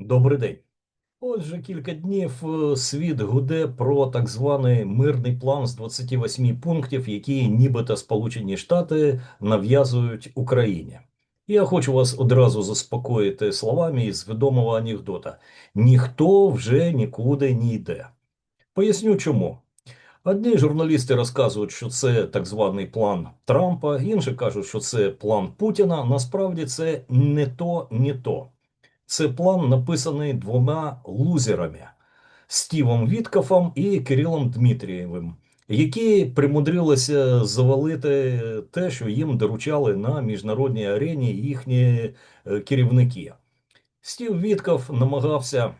Добрий день. Отже, кілька днів е, світ гуде про так званий мирний план з 28 пунктів, які нібито Сполучені Штати нав'язують Україні. Я хочу вас одразу заспокоїти словами із відомого анекдота: ніхто вже нікуди не йде. Поясню чому. Одні журналісти розказують, що це так званий план Трампа, інші кажуть, що це план Путіна. Насправді це не то, не то. Це план написаний двома лузерами Стівом Віткофом і Кирилом Дмитрієвим, які примудрилися завалити те, що їм доручали на міжнародній арені їхні е, керівники. Стів Вітков намагався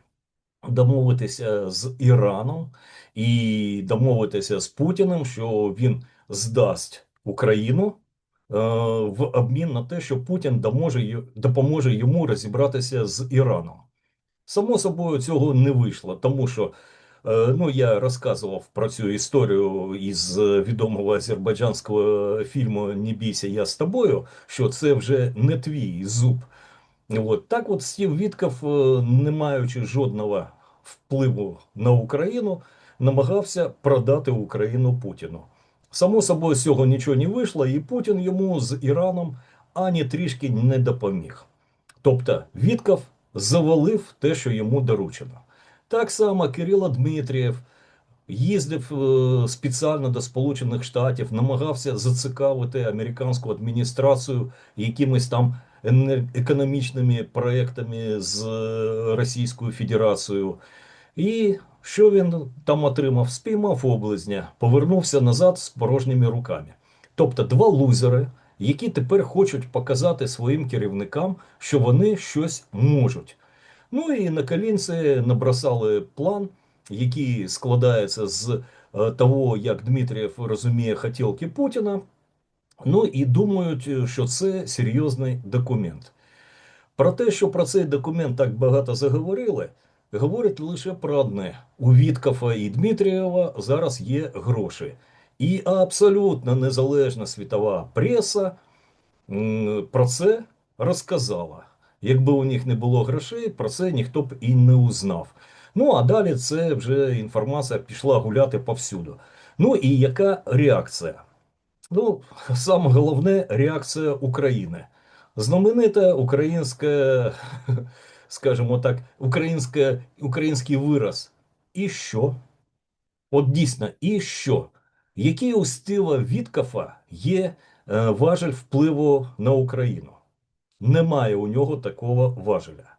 домовитися з Іраном і домовитися з Путіним, що він здасть Україну в обмін на те, що Путін допоможе йому розібратися з Іраном. Само собою цього не вийшло, тому що е, ну, я розказував про цю історію із е, відомого азербайджанського фільму Не бійся, я з тобою, що це вже не твій зуб. От так, от Стів Вітков, е, не маючи жодного впливу на Україну, намагався продати Україну Путіну. Само собою з цього нічого не вийшло, і Путін йому з Іраном ані трішки не допоміг. Тобто Вітков завалив те, що йому доручено. Так само Кирило Дмитрієв їздив е, спеціально до Сполучених Штатів, намагався зацікавити американську адміністрацію якимись там економічними проектами з е, Російською Федерацією. І що він там отримав? Спіймав облизня, повернувся назад з порожніми руками. Тобто два лузери, які тепер хочуть показати своїм керівникам, що вони щось можуть. Ну і на колінці набросали план, який складається з е, того, як Дмитрієв розуміє хотілки Путіна. Ну і думають, е, що це серйозний документ. Про те, що про цей документ так багато заговорили, говорять лише про одне: у Віткафа і Дмитрієва зараз є гроші. І абсолютно незалежна світова преса про це розказала. Якби у них не було грошей, про це ніхто б і не узнав. Ну а далі це вже інформація пішла гуляти повсюду. Ну і яка реакція? Ну, саме головне реакція України. Знаменита українська, скажімо так, українська, український вираз. І що? От дійсно, і що? Який у Стива Віткафа є е, важель впливу на Україну? Немає у нього такого важеля.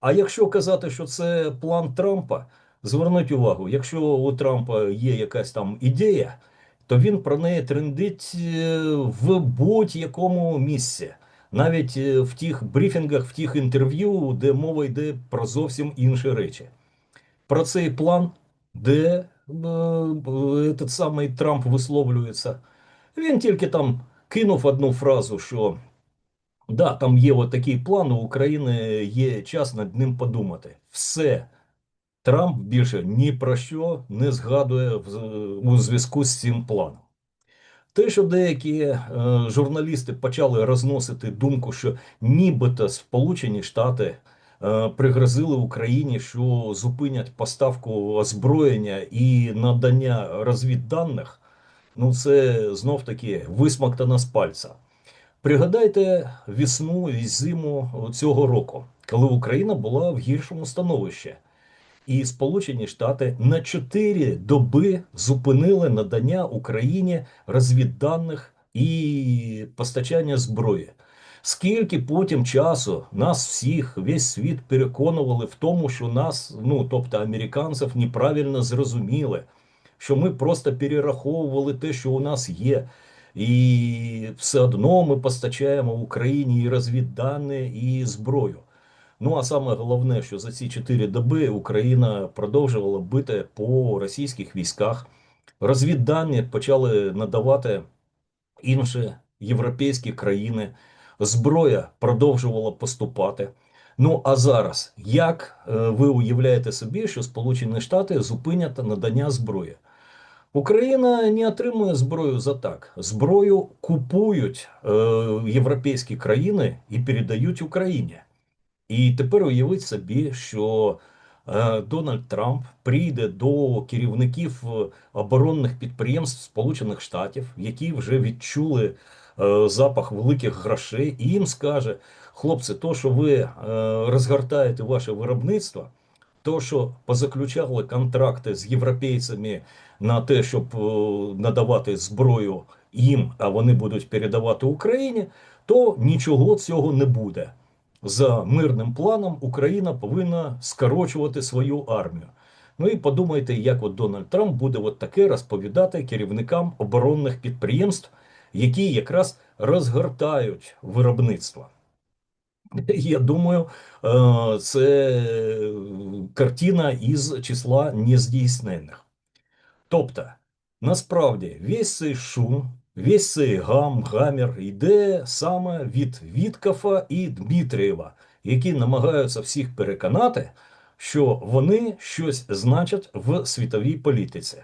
А якщо казати, що це план Трампа, зверніть увагу, якщо у Трампа є якась там ідея, то він про неї трендить е, в будь-якому місці. Навіть е, в тих брифінгах, в тих інтерв'ю, де мова йде про зовсім інші речі. Про цей план, де е, этот самий Трамп висловлюється, він тільки там кинув одну фразу, що Да, там є от такий план, у України є час над ним подумати. Все. Трамп більше ні про що не згадує в- у зв'язку з цим планом. Те, що деякі е, журналісти почали розносити думку, що нібито Сполучені Штати е, пригрозили Україні, що зупинять поставку озброєння і надання розвідданих, ну це знов таки висмоктано з пальця. Пригадайте весну і зиму цього року, коли Україна була в гіршому становищі, і Сполучені Штати на 4 доби зупинили надання Україні розвідданих і постачання зброї. Скільки потім часу нас всіх, весь світ переконували в тому, що нас, ну тобто американців, неправильно зрозуміли, що ми просто перераховували те, що у нас є. І все одно ми постачаємо Україні і розвіддані, і зброю. Ну а саме головне, що за ці чотири доби Україна продовжувала бити по російських військах. Розвіддані почали надавати інші європейські країни. Зброя продовжувала поступати. Ну а зараз, як е, ви уявляєте собі, що Сполучені Штати зупинять надання зброї? Україна не отримує зброю за так. Зброю купують е, європейські країни і передають Україні. І тепер уявіть собі, що е, Дональд Трамп прийде до керівників е, оборонних підприємств Сполучених Штатів, які вже відчули е, запах великих грошей, і їм скаже: хлопці, то, що ви розгортаєте ваше виробництво. То, що позаключали контракти з європейцями на те, щоб надавати зброю їм, а вони будуть передавати Україні, то нічого цього не буде. За мирним планом Україна повинна скорочувати свою армію. Ну і подумайте, як от Дональд Трамп буде от таке розповідати керівникам оборонних підприємств, які якраз розгортають виробництво. Я думаю, е, це картина із числа нездійснених. Тобто, насправді, весь цей шум, весь цей гам, гамір йде саме від Віткафа і Дмитрієва, які намагаються всіх переконати, що вони щось значать в світовій політиці.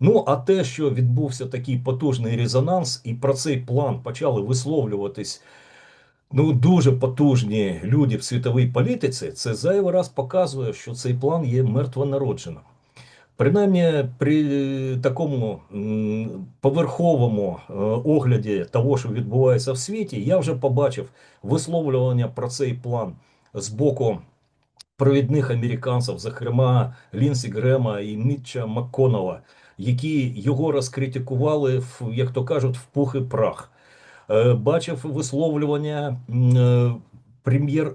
Ну, а те, що відбувся такий потужний резонанс, і про цей план почали висловлюватись ну, дуже потужні люди в світовій політиці, це зайвий раз показує, що цей план є мертвонародженим. Принаймні, при такому поверховому е, огляді того, що відбувається в світі, я вже побачив висловлювання про цей план з боку провідних американців, зокрема Лінсі Грема і Мітча Макконова, які його розкритикували, в, як то кажуть, в пух і прах. Е, бачив висловлювання е, прем'єр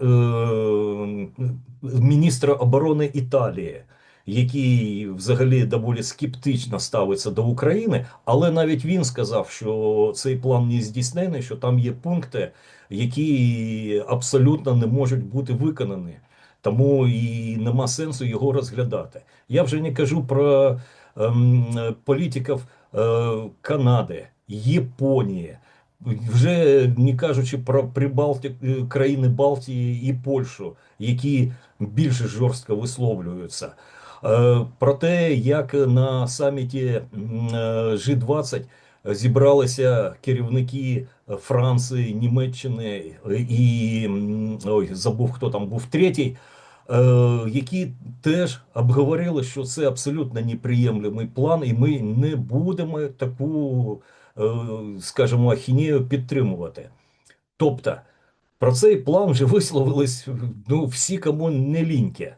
міністра оборони Італії який взагалі доволі скептично ставиться до України, але навіть він сказав, що цей план не здійснений, що там є пункти, які абсолютно не можуть бути виконані. Тому і нема сенсу його розглядати. Я вже не кажу про ем, політиків е, Канади, Японії, вже не кажучи про Прибалти, е, країни Балтії і Польщу, які більш жорстко висловлюються. Е, про те, як на саміті G20 зібралися керівники Франції, Німеччини і ой, забув, хто там був третій. Е, які теж обговорили, що це абсолютно неприємлемий план, і ми не будемо таку, е, скажімо, ахінею підтримувати. Тобто про цей план вже висловились ну, всі, кому не ліньки.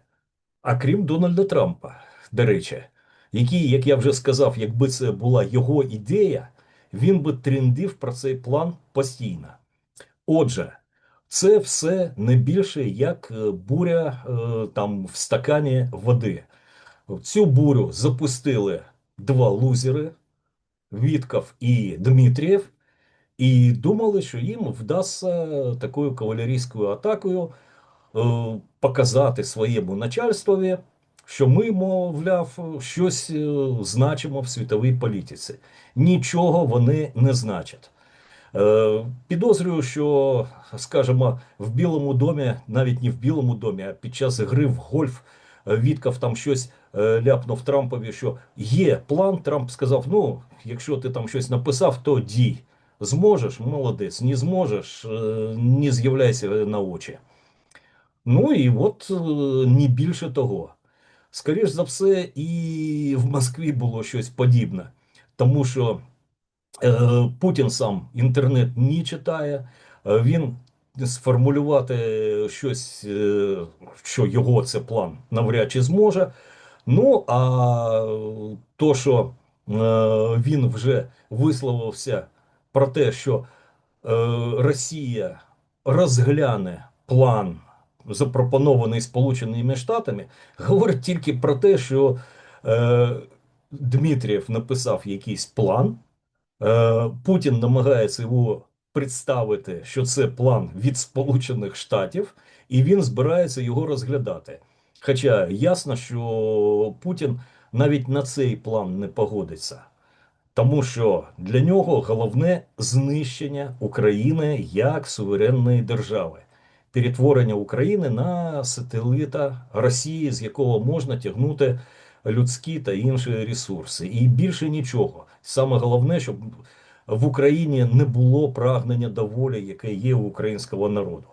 А крім Дональда Трампа, до речі, який, як я вже сказав, якби це була його ідея, він би трендив про цей план постійно. Отже, це все не більше як е, буря е, там в стакані води. Цю бурю запустили два лузери Вітков і Дмитрієв, і думали, що їм вдасться такою кавалерійською атакою. Е, показати своєму начальствові, що ми, мовляв, щось е, значимо в світовій політиці. Нічого вони не значать. Е, підозрюю, що, скажімо, в Білому домі, навіть не в Білому домі, а під час гри в гольф Віткав там щось ляпнув Трампові, що є план. Трамп сказав: ну, якщо ти там щось написав, то дій. Зможеш, молодець, не зможеш, не з'являйся на очі. Ну і от е, не більше того. Скоріш за все, і в Москві було щось подібне, тому що е, Путін сам інтернет не читає, е, він сформулювати щось, е, що його це план навряд чи зможе. Ну а то, що е, він вже висловився про те, що е, Росія розгляне план запропонований Сполученими Штатами, говорить тільки про те, що е, Дмитрієв написав якийсь план, е, Путін намагається його представити, що це план від Сполучених Штатів, і він збирається його розглядати. Хоча ясно, що Путін навіть на цей план не погодиться. Тому що для нього головне знищення України як суверенної держави перетворення України на сателита Росії, з якого можна тягнути людські та інші ресурси, і більше нічого. Саме головне, щоб в Україні не було прагнення до волі, яке є у українського народу.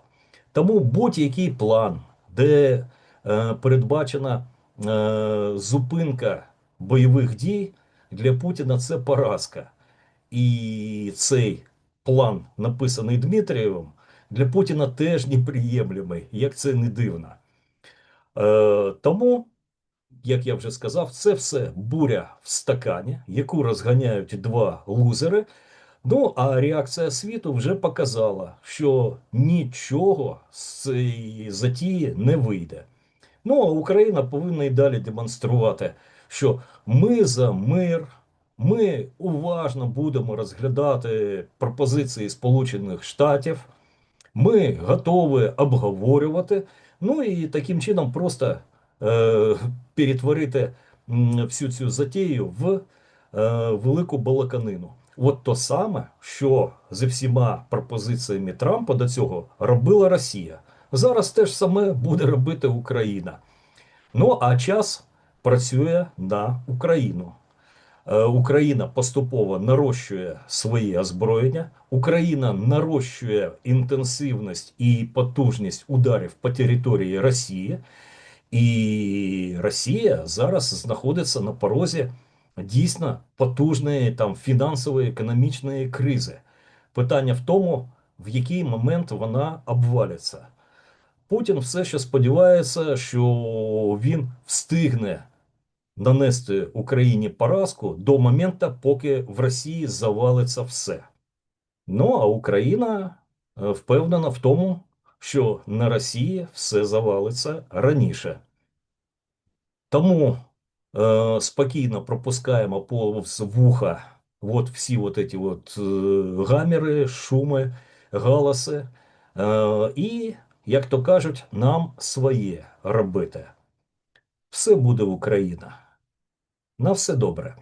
Тому будь-який план, де е, передбачена е, зупинка бойових дій для Путіна це поразка. І цей план, написаний Дмитрієвим, для Путіна теж неприємлемий, як це не дивно. Е, тому, як я вже сказав, це все буря в стакані, яку розганяють два лузери. Ну, а реакція світу вже показала, що нічого з цієї затії не вийде. Ну, а Україна повинна і далі демонструвати, що ми за мир, ми уважно будемо розглядати пропозиції Сполучених Штатів, ми готові обговорювати, ну і таким чином просто е, перетворити всю цю затію в е, велику балаканину. От то саме, що зі всіма пропозиціями Трампа до цього робила Росія. Зараз те ж саме буде робити Україна. Ну а час працює на Україну. Е, Україна поступово нарощує своє озброєння. Україна нарощує інтенсивність і потужність ударів по території Росії. І Росія зараз знаходиться на порозі дійсно потужної там фінансової економічної кризи. Питання в тому, в який момент вона обвалиться. Путін все ще сподівається, що він встигне нанести Україні поразку до моменту, поки в Росії завалиться все. Ну а Україна е, впевнена в тому, що на Росії все завалиться раніше. Тому е, спокійно пропускаємо повз вуха от всі от эти от е, гаміри, шуми, галаси. Е, і, як то кажуть, нам своє робити. Все буде Україна. На все добре.